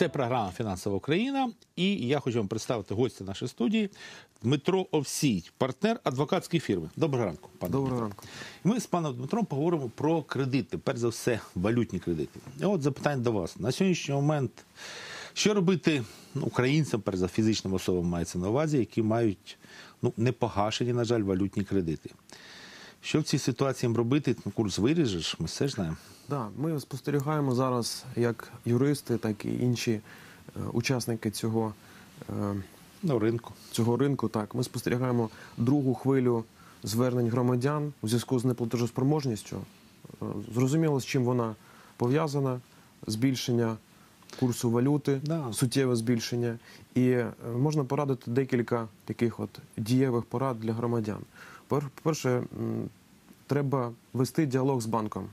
Це програма Фінансова Україна. І я хочу вам представити гостя нашої студії Дмитро Овсій, партнер адвокатської фірми. Доброго ранку, пане Доброго Дмитро. ранку. Ми з паном Дмитром поговоримо про кредити, перш за все, валютні кредити. І от запитання до вас. На сьогоднішній момент, що робити ну, українцям, перш за фізичним особам мається на увазі, які мають ну, непогашені, на жаль, валютні кредити. Що в цій ситуації робити? Ну, курс виріжеш, ми все ж знаємо. Да, ми спостерігаємо зараз як юристи, так і інші е, учасники цього, е, На ринку. цього ринку. Так, ми спостерігаємо другу хвилю звернень громадян у зв'язку з неплатежоспроможністю. Е, Зрозуміло, з чим вона пов'язана: збільшення курсу валюти, Да. суттєве збільшення. І можна порадити декілька таких от дієвих порад для громадян. По-перше, м, треба вести діалог з банком.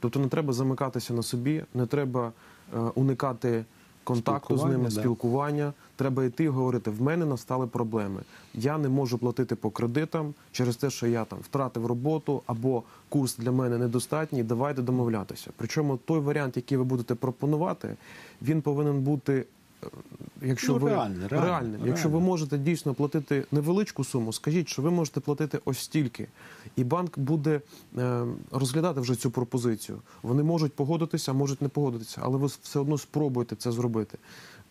Тобто не треба замикатися на собі, не треба е, уникати контакту з ними, да. спілкування. Треба йти і говорити: в мене настали проблеми. Я не можу платити по кредитам через те, що я там втратив роботу або курс для мене недостатній. Давайте домовлятися. Причому той варіант, який ви будете пропонувати, він повинен бути. Якщо Ну, ви реальний, реальний, реальним. якщо ви можете дійсно платити невеличку суму, скажіть, що ви можете платити ось стільки, і банк буде е, розглядати вже цю пропозицію. Вони можуть погодитися, можуть не погодитися, але ви все одно спробуйте це зробити.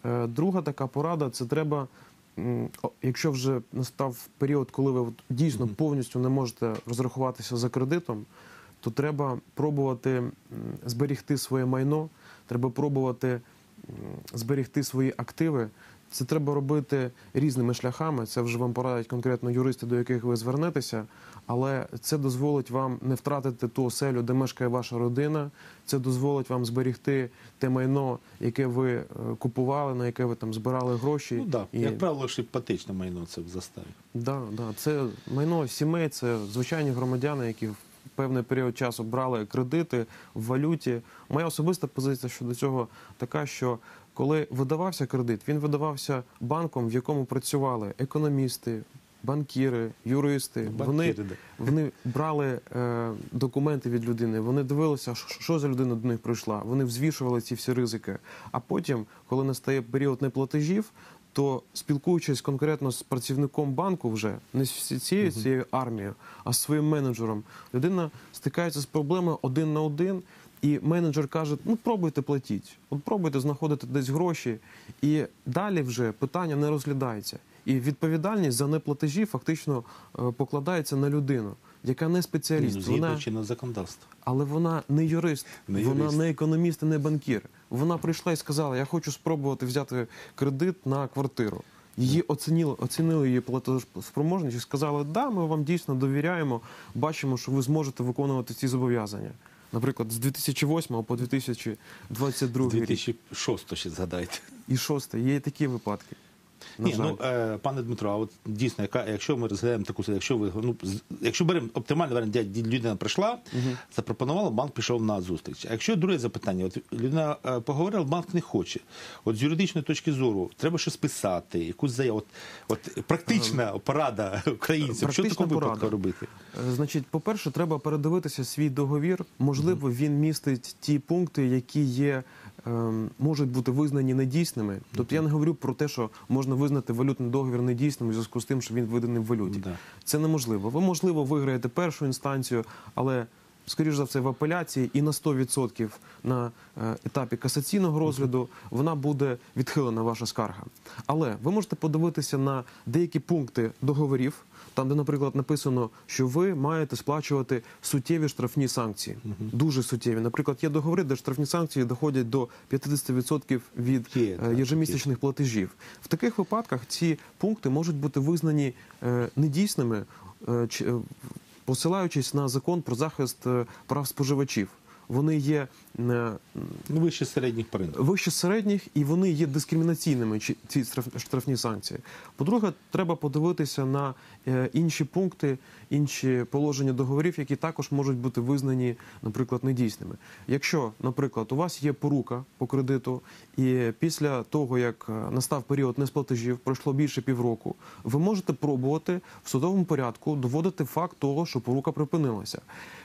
Е, друга така порада це треба. Якщо вже настав період, коли ви дійсно повністю не можете розрахуватися за кредитом, то треба пробувати зберігти своє майно, треба пробувати зберігти свої активи. Це треба робити різними шляхами. Це вже вам порадять конкретно юристи, до яких ви звернетеся. Але це дозволить вам не втратити ту оселю, де мешкає ваша родина. Це дозволить вам зберігти те майно, яке ви е, купували, на яке ви там збирали гроші. Ну так, І- як правило, ж іпотечне майно це в заставі. Да, да. Це майно сімей, це звичайні громадяни, які певний період часу брали кредити в валюті. Моя особиста позиція щодо цього така, що коли видавався кредит, він видавався банком, в якому працювали економісти, банкіри, юристи. вони, да. вони брали е, документи від людини, вони дивилися, що- що за людина до них прийшла. Вони взвішували ці всі ризики. А потім, коли настає період неплатежів, то спілкуючись конкретно з працівником банку, вже не з цією цією армією, а з своїм менеджером, людина стикається з проблемою один на один. І менеджер каже: ну пробуйте платіть, от пробуйте знаходити десь гроші, і далі вже питання не розглядається. І відповідальність за неплатежі фактично е, покладається на людину, яка не спеціаліст. Ну, Вона, чинного законодавства. але вона не юрист, Не вона юрист. не економіст, і не банкір. Вона прийшла і сказала: Я хочу спробувати взяти кредит на квартиру. Її оцінили, оцінили її платоспроможність і сказали, да, ми вам дійсно довіряємо, бачимо, що ви зможете виконувати ці зобов'язання. Наприклад, з 2008 по 2022 рік. 2006 ще згадайте. І шосте, є такі випадки. На Ні, жаль. ну, е, пане Дмитро, а от дійсно, яка, якщо ми розглядаємо таку якщо ви ну, якщо беремо оптимальний варіант, де людина прийшла, запропонувала, банк пішов на зустріч. А якщо друге запитання, от людина е, поговорила, банк не хоче. От з юридичної точки зору, треба щось писати, якусь заяву. От, от практична порада українцям, що в такому випадку робити? Е, Значить, по-перше, треба передивитися свій договір. Можливо, він містить ті пункти, які є. Ем, Можуть бути визнані недійсними. Тобто я не говорю про те, що можна визнати валютний договір недійсним у зв'язку з тим, що він виданий в валюті. Це неможливо. Ви, можливо, виграєте першу інстанцію, але, скоріш за все, в апеляції і на 100% на е, етапі касаційного розгляду вона буде відхилена, ваша скарга. Але ви можете подивитися на деякі пункти договорів, там, де, наприклад, написано, що ви маєте сплачувати суттєві штрафні санкції. Дуже суттєві. Наприклад, є договори, де штрафні санкції доходять до 50% від е, єжемісячних платежів. В таких випадках ці пункти можуть бути визнані е, недійсними, чи- посилаючись на закон про захист е, прав споживачів. Вони є вище середніх по вище середніх і вони є дискримінаційними. Ці штраф- штрафні санкції. По-друге, треба подивитися на е, інші пункти, інші положення договорів, які також можуть бути визнані, наприклад, недійсними. Якщо, наприклад, у вас є порука по кредиту, і після того як е, настав період несплатежів, пройшло більше півроку, ви можете пробувати в судовому порядку доводити факт того, що порука припинилася.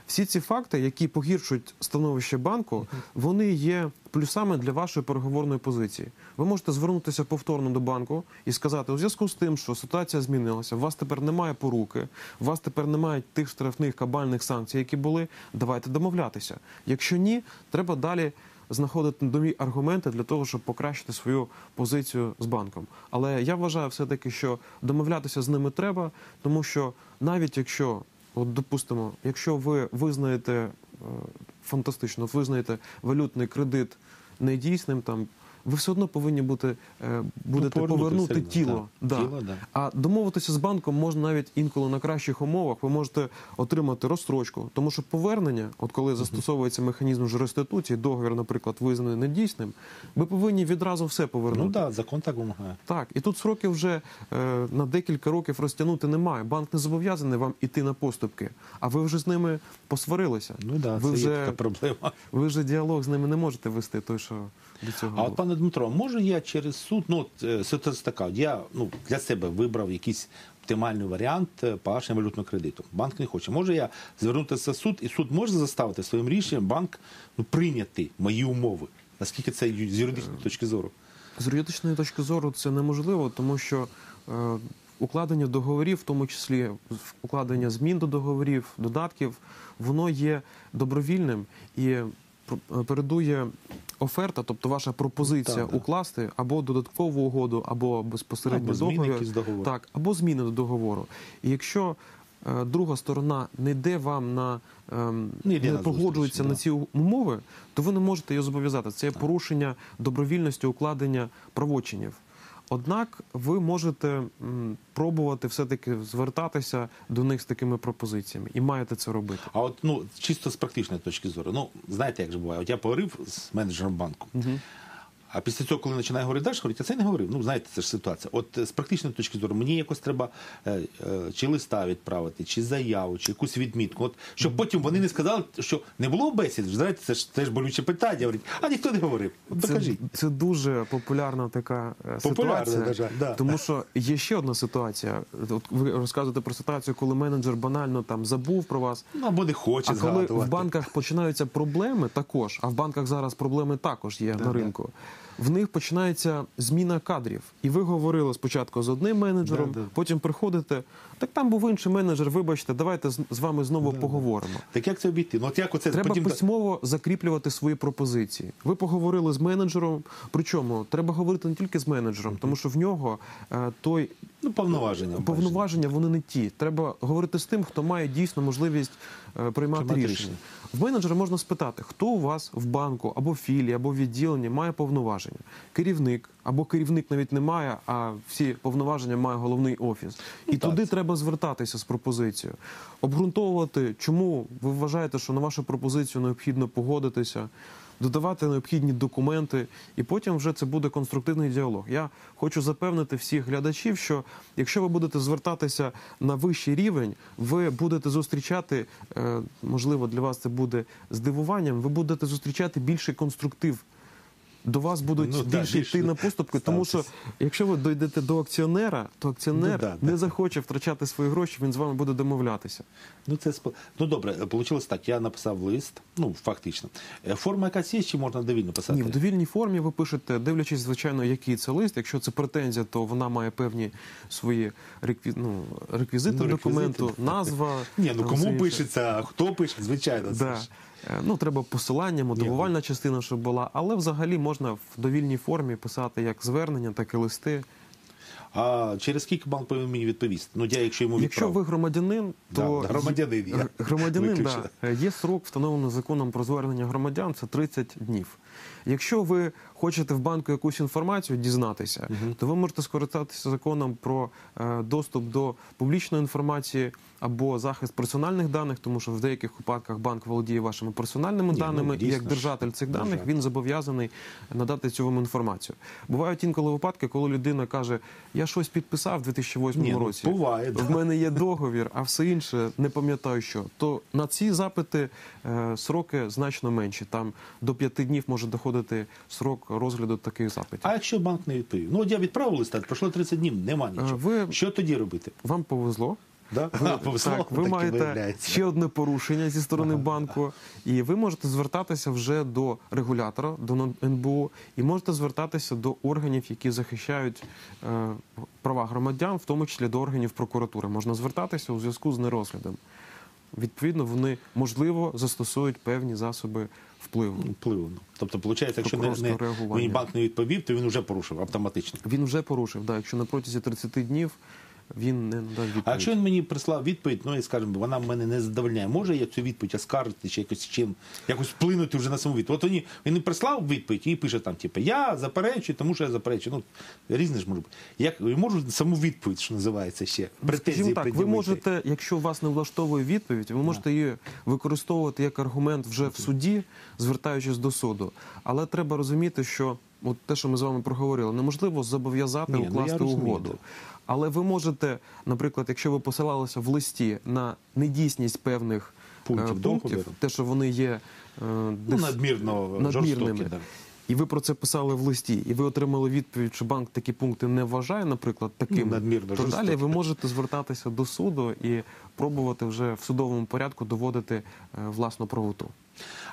Всі ці факти, які погіршують становище банку, вони є плюсами для вашої переговорної позиції. Ви можете звернутися повторно до банку і сказати, у зв'язку з тим, що ситуація змінилася, у вас тепер немає поруки, у вас тепер немає тих штрафних кабальних санкцій, які були. Давайте домовлятися. Якщо ні, треба далі знаходити нові аргументи для того, щоб покращити свою позицію з банком. Але я вважаю все-таки, що домовлятися з ними треба, тому що навіть якщо, от допустимо, якщо ви визнаєте е, фантастично, визнаєте валютний кредит недійсним, там ви все одно повинні бути е, будете повернути повернути все тіло. так. Да. Тіло, да. А домовитися з банком можна навіть інколи на кращих умовах. Ви можете отримати розстрочку, тому що повернення, от коли застосовується механізм ж реституції, договір, наприклад, визнаний недійсним, ви повинні відразу все повернути. Ну так, закон так вимагає. Так, і тут сроки вже е, на декілька років розтягнути немає. Банк не зобов'язаний вам іти на поступки, а ви вже з ними посварилися. Ну так, ви це є вже така проблема. ви вже діалог з ними не можете вести, той що до цього. А от пане Дмитро, може я через суд, ну е, ситуація така, я ну для себе вибрав якийсь оптимальний варіант е, погашення валютного кредиту. Банк не хоче. Може я звернутися в суд, і суд може заставити своїм рішенням банк ну, прийняти мої умови. Наскільки це з юридичної точки зору? З юридичної точки зору це неможливо, тому що е, укладення договорів, в тому числі укладення змін до договорів, додатків, воно є добровільним і передує оферта, тобто ваша пропозиція Так, так. укласти або додаткову угоду, або безпосередньо Або договір, якісь договору. так, або зміни до договору. І якщо е, друга сторона не йде вам на е, Не не на погоджується зустріч, на да. ці умови, то ви не можете її зобов'язати. Це є порушення добровільності укладення правочинів. Однак ви можете пробувати все-таки звертатися до них з такими пропозиціями і маєте це робити. А от ну чисто з практичної точки зору, ну знаєте, як же буває? От я поговорив з менеджером банку. А після цього, коли починає говорити далі, говорить, я це не говорив. Ну, знаєте, це ж ситуація. От е, з практичної точки зору, мені якось треба е, е, чи листа відправити, чи заяву, чи якусь відмітку. От, щоб потім вони не сказали, що не було бесід. Знаєте, це ж теж болюче питання. Говорить, а ніхто не говорив. От Це, докажіть. це дуже популярна така е, Популярна, ситуація. на жаль, да. Тому що є ще одна ситуація. От ви розказуєте про ситуацію, коли менеджер банально там забув про вас. Ну, або не хоче А коли згадувати. в банках починаються проблеми, також, а в банках зараз проблеми також є на да. ринку. В них починається зміна кадрів. І ви говорили спочатку з одним менеджером, Да, да. потім приходите. Так там був інший менеджер. Вибачте, давайте з, вами знову поговоримо. Так як це обійти? Ну, от як оце Треба потім... письмово закріплювати свої пропозиції. Ви поговорили з менеджером. Причому треба говорити не тільки з менеджером, тому що в нього е, той Ну, повноваження. повноваження вони не ті. Треба говорити з тим, хто має дійсно можливість е, приймати Приймати рішення. В менеджера можна спитати, хто у вас в банку або філії, або відділенні має повноваження. Керівник або керівник навіть не має, а всі повноваження має головний офіс. І так. туди треба звертатися з пропозицією, обґрунтовувати, чому ви вважаєте, що на вашу пропозицію необхідно погодитися. Додавати необхідні документи, і потім вже це буде конструктивний діалог. Я хочу запевнити всіх глядачів, що якщо ви будете звертатися на вищий рівень, ви будете зустрічати, е, можливо, для вас це буде здивуванням. Ви будете зустрічати більший конструктив. До вас будуть Ну, більше більше йти на поступки, тому що якщо ви дойдете до акціонера, то акціонер Ну, да, не да. захоче втрачати свої гроші, він з вами буде домовлятися. Ну, це спо- ну добре, вийшло так. Я написав лист, ну фактично. Е, Форма якась є, чи можна довільно писати? Ні, в довільній формі ви пишете, дивлячись, звичайно, який це лист. Якщо це претензія, то вона має певні свої рекві... ну, реквізити Ну, документу, реквізити. назва. Ні, ну кому пишеться, хто пише, звичайно. це Да. ж. Е, Ну, треба посилання, мотивувальна частина, щоб була, але взагалі можна в довільній формі писати як звернення, так і листи. А через скільки банк повинен мені відповісти? Ну, я, якщо йому Якщо ви громадянин, то Да, громадянин я. Громадянин да, є срок, встановлений законом про звернення громадян, це 30 днів. Якщо ви хочете в банку якусь інформацію дізнатися, то ви можете скористатися законом про е, доступ до публічної інформації або захист персональних даних, тому що в деяких випадках банк володіє вашими персональними Ні, ну, даними, і як держатель цих даних він зобов'язаний надати цю вам інформацію. Бувають інколи випадки, коли людина каже: Я щось підписав в 2008 Ні, ну, році. буває. В мене є договір, а все інше не пам'ятаю що. То на ці запити е, сроки значно менші. Там до п'яти днів може доходити срок розгляду таких запитів. А якщо банк не відповів? Ну, от я відправив листа, пройшло 30 днів, нема нічого. Е, ви- Що тоді робити? Вам повезло. Да? Ви, А, повезло, так, ви маєте виявляється. ще одне порушення зі сторони банку, і ви можете звертатися вже до регулятора, до НБУ, і можете звертатися до органів, які захищають е, права громадян, в тому числі до органів прокуратури. Можна звертатися у зв'язку з нерозглядом. Відповідно, вони можливо застосують певні засоби впливу. Впливу. Ну, Тобто, виходить, якщо не, не, мені банк не відповів, то він вже порушив автоматично. Він вже порушив, да, якщо на протязі 30 днів він не надав відповідь. А якщо він мені прислав відповідь, ну і скажімо, вона мене не задовольняє, може я цю відповідь оскаржити чи якось чим якось вплинути вже на саму відповідь. От вони, він прислав відповідь і пише там, типу, я заперечую, тому що я заперечую. Ну, різне ж може бути. Як я можу саму відповідь, що називається ще претензії Ну, Скажімо так, ви можете, якщо вас не влаштовує відповідь, ви можете її використовувати як аргумент вже в суді, звертаючись до суду. Але треба розуміти, що от те, що ми з вами проговорили, неможливо зобов'язати Ні, ну, укласти розумію, угоду. Але ви можете, наприклад, якщо ви посилалися в листі на недійсність певних е, Пунктів пунктів, те, що вони є е, ну, дис- надмірно надмірними. жорстокі. Да. І ви про це писали в листі, і ви отримали відповідь, що банк такі пункти не вважає, наприклад, таким, Ну, надмірно то жорстокі. далі ви можете звертатися до суду і пробувати вже в судовому порядку доводити е, власну правоту.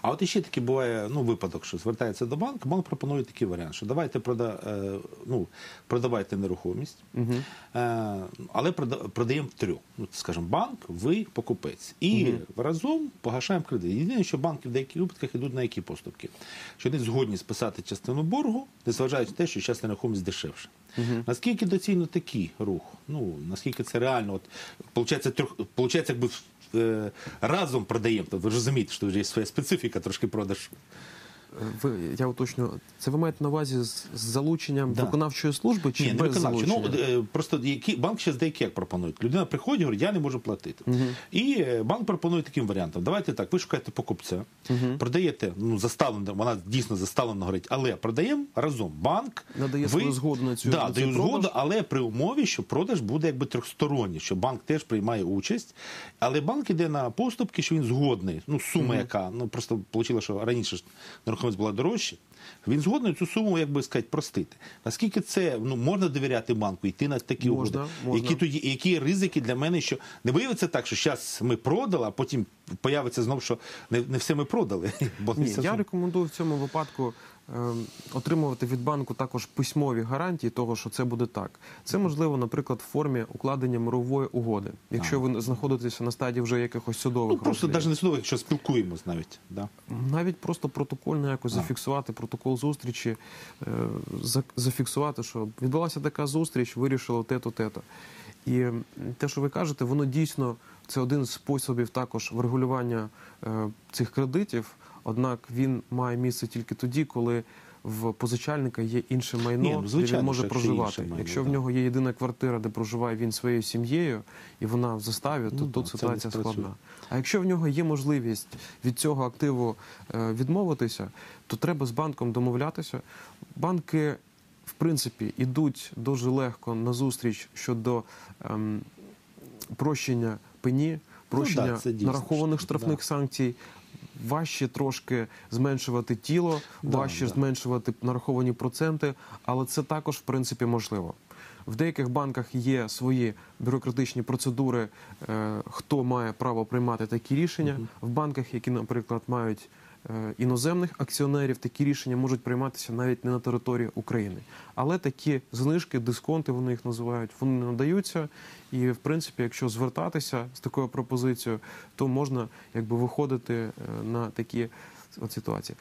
А от іще таки буває ну, випадок, що звертається до банку, банк пропонує такий варіант, що давайте прода, е, ну, продавайте нерухомість, Угу. але продаємо трьох. Ну, скажімо, банк, ви покупець. І разом погашаємо кредит. Єдине, що банки в деяких випадках йдуть на які поступки? Що вони згодні списати частину боргу, незважаючи на те, що зараз нерухомість дешевше. Наскільки доцільно такий рух? Ну, наскільки це реально? От, получається, трьох, получається, якби разом продаємо. Тобто, ви розумієте, що є своя специфіка трошки продажу. Ви я уточню, це ви маєте на увазі з, з залученням Да. виконавчої служби чи Ні, не без залучення? Ну, е, просто які, банк зараз деякі як пропонують. Людина приходить говорить, я не можу платити. І е, банк пропонує таким варіантом. Давайте так, ви шукаєте покупця, продаєте, ну, заставлено, вона дійсно заставлена говорить, але продаємо разом. Банк Надає ви- згоду на цю- да, на цей згоду, але при умові, що продаж буде якби трьохсторонній, що банк теж приймає участь. Але банк іде на поступки, що він згодний. Ну, сума яка, ну просто вийшло, що раніше ж нерухомість була дорожча. Він згодний цю суму, як би сказати, простити. Наскільки це ну можна довіряти банку, йти на такі Можна, угоди? можна. Які тоді які ризики для мене, що не виявиться так, що зараз ми продали, а потім появиться знов, що не, не все ми продали. Бо Ні, я сум- рекомендую в цьому випадку отримувати від банку також письмові гарантії того, що це буде так. Це можливо, наприклад, в формі укладення мирової угоди, якщо ви знаходитеся на стадії вже якихось судових ну, просто навіть не судово, якщо спілкуємось навіть. Да? Навіть просто протокольно якось зафіксувати протокол зустрічі, е, зафіксувати, що відбулася така зустріч, вирішили те-то, те-то. І те, що ви кажете, воно дійсно це один з способів також врегулювання е, цих кредитів. Однак він має місце тільки тоді, коли в позичальника є інше майно, Ні, ну, де він може що якщо проживати. інше майно, якщо в да. нього є єдина квартира, де проживає він своєю сім'єю, і вона в заставі, то Ну, тут да, це ситуація спрацює. складна. А якщо в нього є можливість від цього активу е, відмовитися, то треба з банком домовлятися. Банки, в принципі, йдуть дуже легко на зустріч щодо ем, прощення пені, прощення Ну, да, це дійсно, нарахованих що- штрафних да. санкцій. Важче трошки зменшувати тіло, Да, важче да. зменшувати нараховані проценти, але це також в принципі можливо. В деяких банках є свої бюрократичні процедури, е, хто має право приймати такі рішення. В банках, які, наприклад, мають іноземних акціонерів, такі рішення можуть прийматися навіть не на території України. Але такі знижки, дисконти, вони їх називають, вони не надаються. І в принципі, якщо звертатися з такою пропозицією, то можна якби виходити е, на такі от ситуації.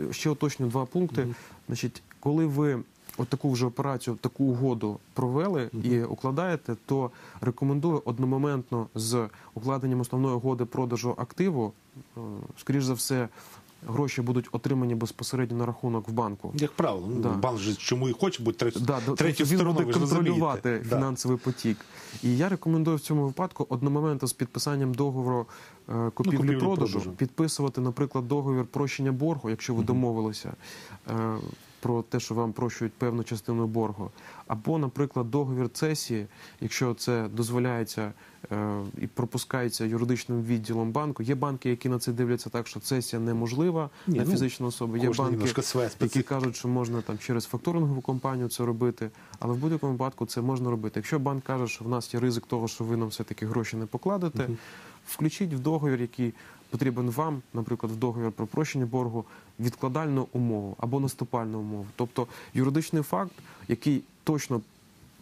Е, Ще уточню два пункти. Значить, коли ви от таку вже операцію, таку угоду провели і укладаєте, то рекомендую одномоментно з укладенням основної угоди продажу активу, е, скоріш за все, гроші будуть отримані безпосередньо на рахунок в банку. Як правило, ну, Да. банк же чому і хоче бути третю, Да, третю тобто він сторону, буде ви контролювати. Да. фінансовий потік. І я рекомендую в цьому випадку одномоментно з підписанням договору е, купівлі-продажу купівлі-продажу. підписувати, наприклад, договір прощення боргу, якщо ви домовилися. Про те, що вам прощують певну частину боргу, або, наприклад, договір цесії, якщо це дозволяється е, і пропускається юридичним відділом банку. Є банки, які на це дивляться так, що цесія неможлива Ні, на ну, фізичну особу. Є банки, які кажуть, що можна там через факторингову компанію це робити, але в будь-якому випадку це можна робити. Якщо банк каже, що в нас є ризик того, що ви нам все-таки гроші не покладете, включіть в договір, який потрібен вам, наприклад, в договір про прощення боргу, відкладальну умову або наступальну умову. Тобто юридичний факт, який точно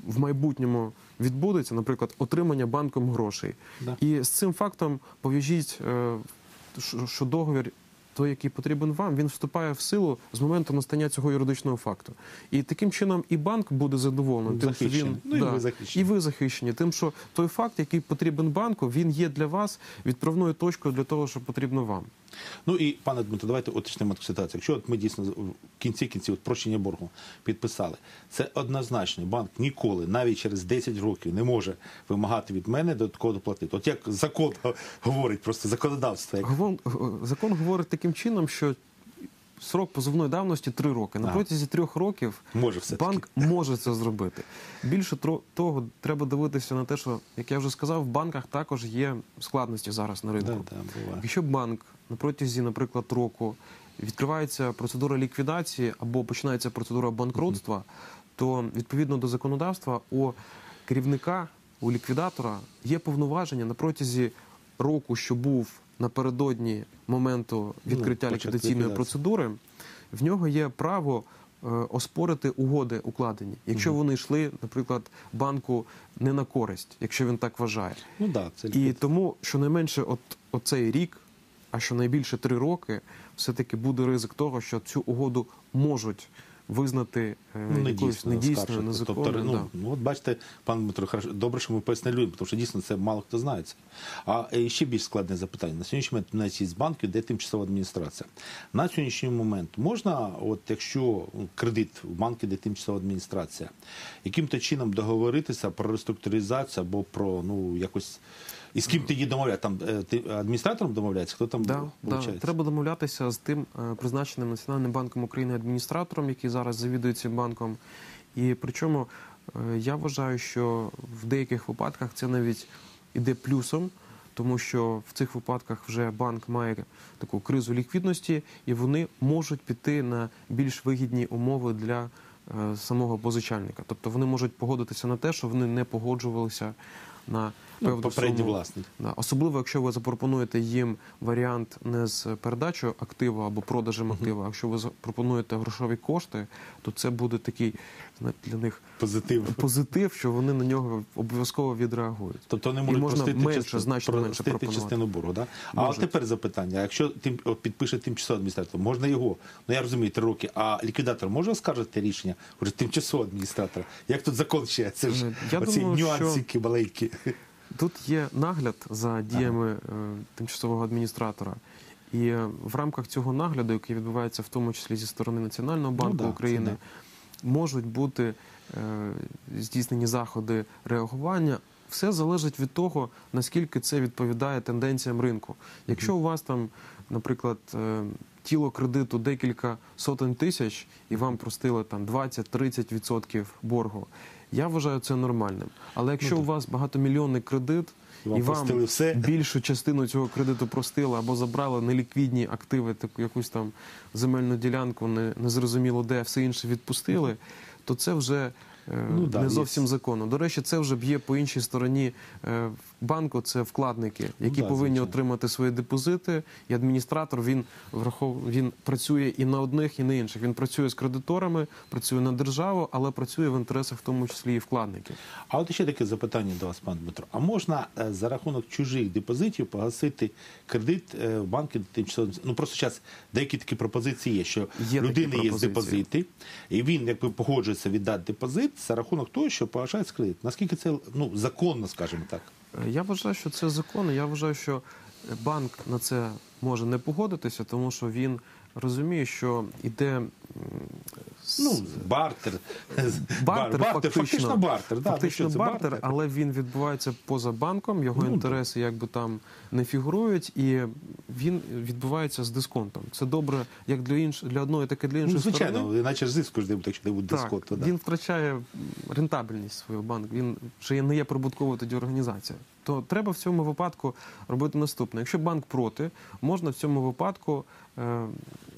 в майбутньому відбудеться, наприклад, отримання банком грошей. Да. І з цим фактом пов'яжіть, е, що- що договір. Той, який потрібен вам, він вступає в силу з моменту настання цього юридичного факту. І таким чином і банк буде задоволений, тим, що він Ну, і ви захищені. і ви захищені, тим, що той факт, який потрібен банку, він є для вас відправною точкою для того, що потрібно вам. Ну і пане Дмитро, давайте уточнимо таку ситуацію. Якщо от ми дійсно в кінці кінців от прощення боргу підписали, це однозначно банк ніколи, навіть через 10 років, не може вимагати від мене додатково доплатити. От як закон говорить, просто законодавство. Як... Закон говорить таким чином, що срок позовної давності три роки. На протязі трьох років Може все-таки. банк може це зробити. Більше того, треба дивитися на те, що, як я вже сказав, в банках також є складності зараз на ринку. Да, да. Якщо банк на протязі, наприклад, року відкривається процедура ліквідації або починається процедура банкрутства, то відповідно до законодавства у керівника, у ліквідатора є повноваження на протязі року, що був напередодні моменту відкриття початку ліквідаційної процедури, в нього є право. е, Оспорити угоди укладені, якщо вони йшли, наприклад, банку не на користь, якщо він так вважає. Ну да, це І тому щонайменше от, оцей рік, а щонайбільше три роки, все-таки буде ризик того, що цю угоду можуть визнати е, Ну, якоюсь недійсною, оскаржити. незаконною. Тобто, ну, да. ну, от бачите, пан Дмитро, добре, що ми пояснили людям, тому що дійсно це мало хто знає це. А е, ще більш складне запитання. На сьогоднішній момент у нас є банків, де тимчасова адміністрація. На сьогоднішній момент можна, от якщо ну, кредит в банки, де тимчасова адміністрація, яким-то чином договоритися про реструктуризацію або про ну якось. І з ким ти її домовляєш? Там е, ти адміністратором домовляється? Хто там Да, да. Треба домовлятися з тим е, призначеним Національним банком України адміністратором, який зараз завідує цим банком. І причому е, я вважаю, що в деяких випадках це навіть іде плюсом, тому що в цих випадках вже банк має таку кризу ліквідності, і вони можуть піти на більш вигідні умови для самого позичальника. Тобто вони можуть погодитися на те, що вони не погоджувалися на Ну, попередній власник. Да. Особливо, якщо ви запропонуєте їм варіант не з передачою активу або продажем активу, а якщо ви запропонуєте грошові кошти, то це буде такий для них Позитив. позитив, що вони на нього обов'язково відреагують. Тобто І можуть можна простити, менше, частину, значно менше пропонувати. частину боргу. Да? А от тепер запитання: якщо тим підпише тимчасовий адміністратор, можна його, ну я розумію, три роки, а ліквідатор може оскаржити рішення вже тимчасового адміністратора? Як тут закон ще? Це ж я оці думаю, що- маленькі. Тут є нагляд за діями е, тимчасового адміністратора. І е, в рамках цього нагляду, який відбувається в тому числі зі сторони Національного банку Ну да, України, це можуть бути е, здійснені заходи реагування. Все залежить від того, наскільки це відповідає тенденціям ринку. Якщо у вас там, наприклад, е, тіло кредиту декілька сотень тисяч, і вам простили там 20-30% боргу, я вважаю це нормальним. Але якщо Ну, у вас багатомільйонний кредит, І вам все. більшу частину цього кредиту простили або забрали неліквідні активи, таку якусь там земельну ділянку, не, незрозуміло де, все інше відпустили, то це вже е, Ну да, не є. зовсім законно. До речі, це вже б'є по іншій стороні е, банку. Це вкладники, які да, повинні звичайно. отримати свої депозити. І адміністратор він врахов... він працює і на одних, і на інших. Він працює з кредиторами, працює на державу, але працює в інтересах, в тому числі і вкладників. А от ще таке запитання до вас, пан Дмитро. А можна е, за рахунок чужих депозитів погасити кредит е, в банки тимчасово? Ну просто зараз деякі такі пропозиції є, що Є людини є депозити, і він якби погоджується віддати депозит за рахунок того, що погашається кредит. Наскільки це ну законно, скажімо так? Е, Я вважаю, що це законно. Я вважаю, що банк на це може не погодитися, тому що він розуміє, що йде Ну, бартер. Бартер, Бар- фактично бартер. Да, фактично ну, це бартер, але він відбувається поза банком, його Ну, інтереси якби там не фігурують, і він відбувається з дисконтом. Це добре як для інш... для одної, так і для Ну, звичайно, сторони. іначе ж зиску ж не буде, якщо не буде Так, дисконту. да. він втрачає рентабельність свого банку. Він вже не є прибутковою тоді організація. То треба в цьому випадку робити наступне. Якщо банк проти, можна в цьому випадку е,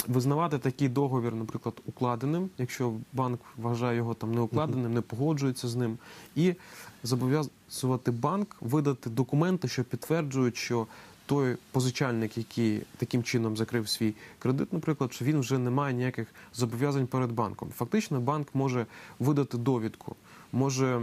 визнавати такий договір, наприклад, укладеним, якщо банк вважає його там неукладеним, не погоджується з ним, і зобов'язувати банк видати документи, що підтверджують, що той позичальник, який таким чином закрив свій кредит, наприклад, що він вже не має ніяких зобов'язань перед банком. Фактично, банк може видати довідку. Може,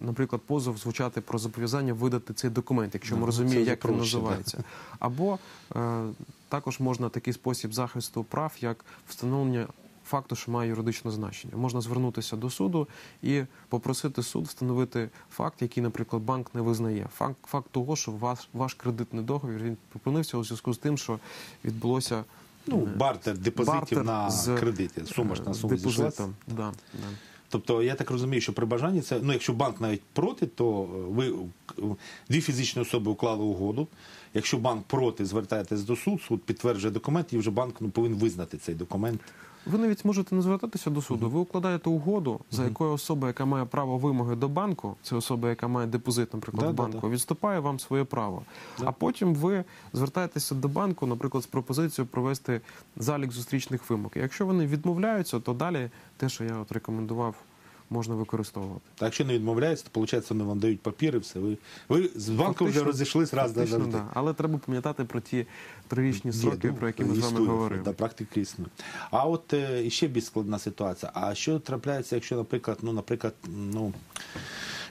наприклад, позов звучати про зобов'язання видати цей документ, якщо ми розуміємо, як він називається. Або е, також можна такий спосіб захисту прав, як встановлення факту, що має юридичне значення. Можна звернутися до суду і попросити суд встановити факт, який, наприклад, банк не визнає. Факт, факт того, що ваш, ваш кредитний договір він припинився у зв'язку з тим, що відбулося Ну, е, бартер депозитів бартер на з, кредити. Сума ж на е, суму депозитом. Да, да. Тобто я так розумію, що при бажанні це ну, якщо банк навіть проти, то е, ви дві фізичні особи уклали угоду. Якщо банк проти, звертаєтесь до суду, суд підтверджує документ, і вже банк ну, повинен визнати цей документ. Ви навіть можете не звертатися до суду. Ви укладаєте угоду, за якою особа, яка має право вимоги до банку, це особа, яка має депозит, наприклад, Да, в да, банку, да. відступає вам своє право. А потім ви звертаєтеся до банку, наприклад, з пропозицією провести залік зустрічних вимог. І якщо вони відмовляються, то далі те, що я от рекомендував, можна використовувати. А якщо не відмовляється, то виходить, вони вам дають папіри, все. Ви, ви з банком вже розійшлись раз Фактично, назавжди. да. Але треба пам'ятати про ті трирічні Є, ну, про які ми з вами говорили. Да, практика існує. А от е, ще більш складна ситуація. А що трапляється, якщо, наприклад, ну, наприклад, ну.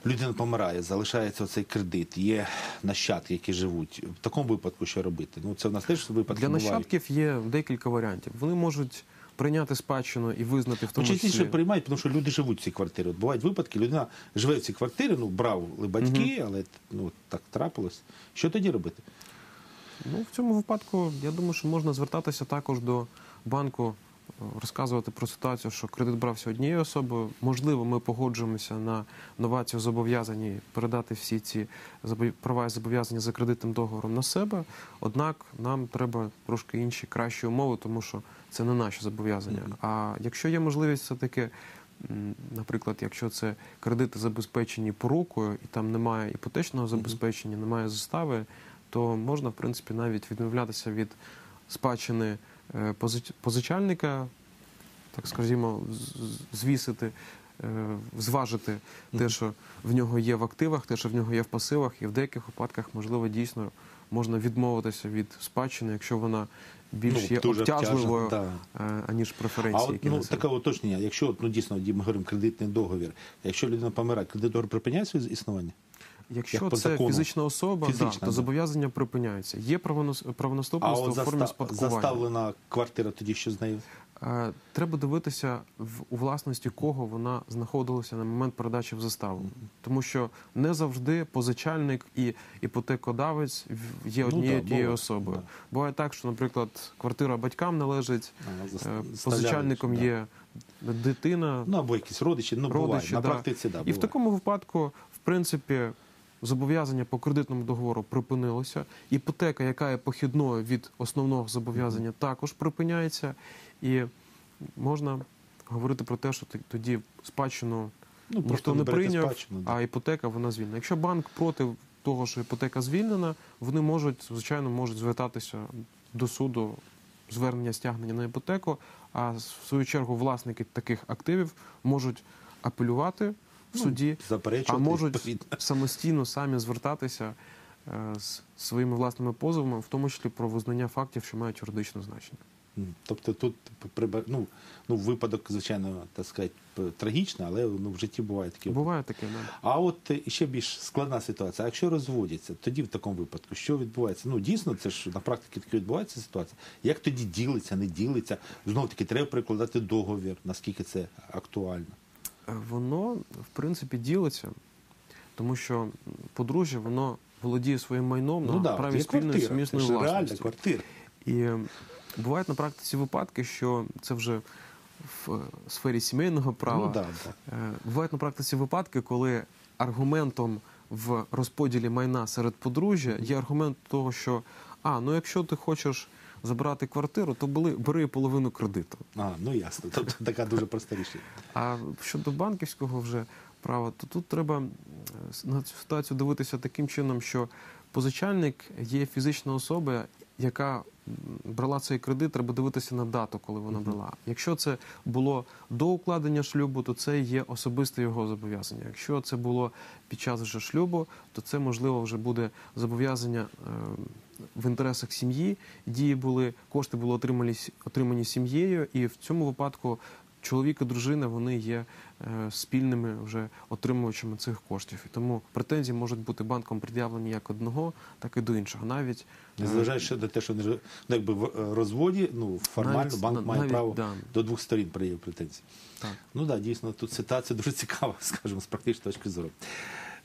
Людина помирає, залишається цей кредит, є нащадки, які живуть. В такому випадку що робити? Ну це в нас теж випадки Для бувають. нащадків є декілька варіантів. Вони можуть прийняти спадщину і визнати в Ну, тому частіше числі. приймають, тому що люди живуть в цій квартирі. От бувають випадки, людина живе в цій квартирі, ну брав батьки, але ну так трапилось. Що тоді робити? Ну, в цьому випадку я думаю, що можна звертатися також до банку, розказувати про ситуацію, що кредит брався однією особою. Можливо, ми погоджуємося на новацію зобов'язань і передати всі ці права і зобов'язання за кредитним договором на себе. Однак нам треба трошки інші кращі умови, тому що це не наші зобов'язання. А якщо є можливість все-таки. Наприклад, якщо це кредити забезпечені порукою, і там немає іпотечного забезпечення, немає застави, то можна, в принципі, навіть відмовлятися від спадщини позичальника, так скажімо, звісити, е, зважити те, що в нього є в активах, те, що в нього є в пасивах, і в деяких випадках, можливо, дійсно можна відмовитися від спадщини, якщо вона більш є Ну, обтяжливою, обтяжена, е, аніж А от ну, таке уточнення, якщо ну, дійсно ми говоримо кредитний договір, якщо людина помирає, кредитний договір припиняє своє існування? Якщо як по це закону. фізична особа, Фізична, да, то да. зобов'язання припиняються. Є правонос- А правонаступництво от формі заста- спадкування. заставлена квартира тоді що з нею? Е, Треба дивитися в у власності кого вона знаходилася на момент передачі в заставу, тому що не завжди позичальник і іпотекодавець в- є Ну, однією да, тією буває, особою. да. Буває так, що, наприклад, квартира батькам належить, А, е, позичальником да. є дитина, Ну або якісь родичі, ну буває. родичі. На да. практиці, да, І в такому випадку, в принципі, зобов'язання по кредитному договору припинилося. Іпотека, яка є похідною від основного зобов'язання, також припиняється. І можна говорити про те, що тоді спадщину ну, ніхто не прийняв, а іпотека вона звільнена. Якщо банк проти того, що іпотека звільнена, вони можуть, звичайно, можуть звертатися до суду звернення стягнення на іпотеку, а в свою чергу власники таких активів можуть апелювати в Ну, суді, а можуть відповідно. самостійно самі звертатися е, з своїми власними позовами, в тому числі про визнання фактів, що мають юридичне значення. Тобто тут ну, ну, випадок, звичайно, так сказати, трагічний, але ну, в житті буває такі. Буває таке, да. А от е, ще більш складна ситуація. А якщо розводяться, тоді в такому випадку, що відбувається? Ну дійсно, це ж на практиці таке відбувається ситуація. Як тоді ділиться, не ділиться? Знову таки, треба прикладати договір, наскільки це актуально. Е, Воно, в принципі, ділиться, тому що подружжя, воно володіє своїм майном на ну да, праві спільної сумісної власності. квартира. І е, бувають на практиці випадки, що це вже в е, сфері сімейного права. Ну, да, да. Бувають на практиці випадки, коли аргументом в розподілі майна серед подружжя є аргумент того, що а, ну якщо ти хочеш забрати квартиру, то були бери половину кредиту. А, ну ясно. Тобто така дуже проста рішення. А щодо банківського вже права, то тут треба на цю ситуацію дивитися таким чином, що позичальник є фізична особа, яка брала цей кредит, треба дивитися на дату, коли вона брала. Якщо це було до укладення шлюбу, то це є особисте його зобов'язання. Якщо це було під час вже шлюбу, то це можливо вже буде зобов'язання е, в інтересах сім'ї. Дії були, кошти були отримані, отримані сім'єю, і в цьому випадку чоловік і дружина вони є е, спільними вже отримувачами цих коштів. І тому претензії можуть бути банком пред'явлені як одного, так і до іншого. Навіть е, Незважаючи на те, що не ну, якби в е, розводі, ну формально Навіть- банк має навіть, право да. до двох сторін приїв претензії. так. Ну так, да, дійсно, тут ситуація дуже цікава, скажімо, з практичної точки зору.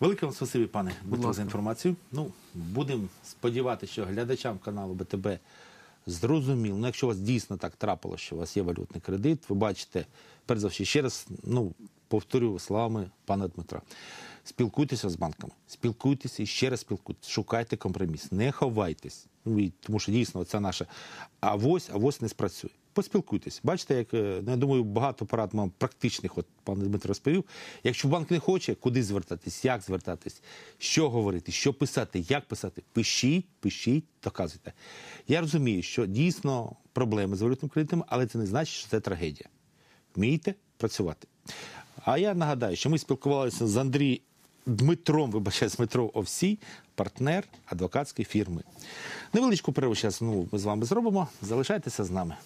Велике вам спасибі, пане Дмитро, ласка. за інформацію. Ну, будемо сподіватися, що глядачам каналу БТБ зрозуміло. Ну, якщо у вас дійсно так трапило, що у вас є валютний кредит, ви бачите, перш за все, ще раз, ну, повторю словами пана Дмитра. Спілкуйтеся з банками, спілкуйтеся і ще раз спілкуйтеся, шукайте компроміс, не ховайтесь. Ну, тому що дійсно це наше авось, авось не спрацює. Поспілкуйтесь. Бачите, як е, ну, я думаю, багато порад вам практичних, от пан Дмитро розповів. Якщо банк не хоче, куди звертатись, як звертатись, що говорити, що писати, як писати, пишіть, пишіть, доказуйте. Я розумію, що дійсно проблеми з валютним кредитом, але це не значить, що це трагедія. Вмійте працювати. А я нагадаю, що ми спілкувалися з Андрієм Дмитром, вибачаю, з Дмитром Овсій, партнер адвокатської фірми. Невеличку перерву зараз ну, ми з вами зробимо. Залишайтеся з нами.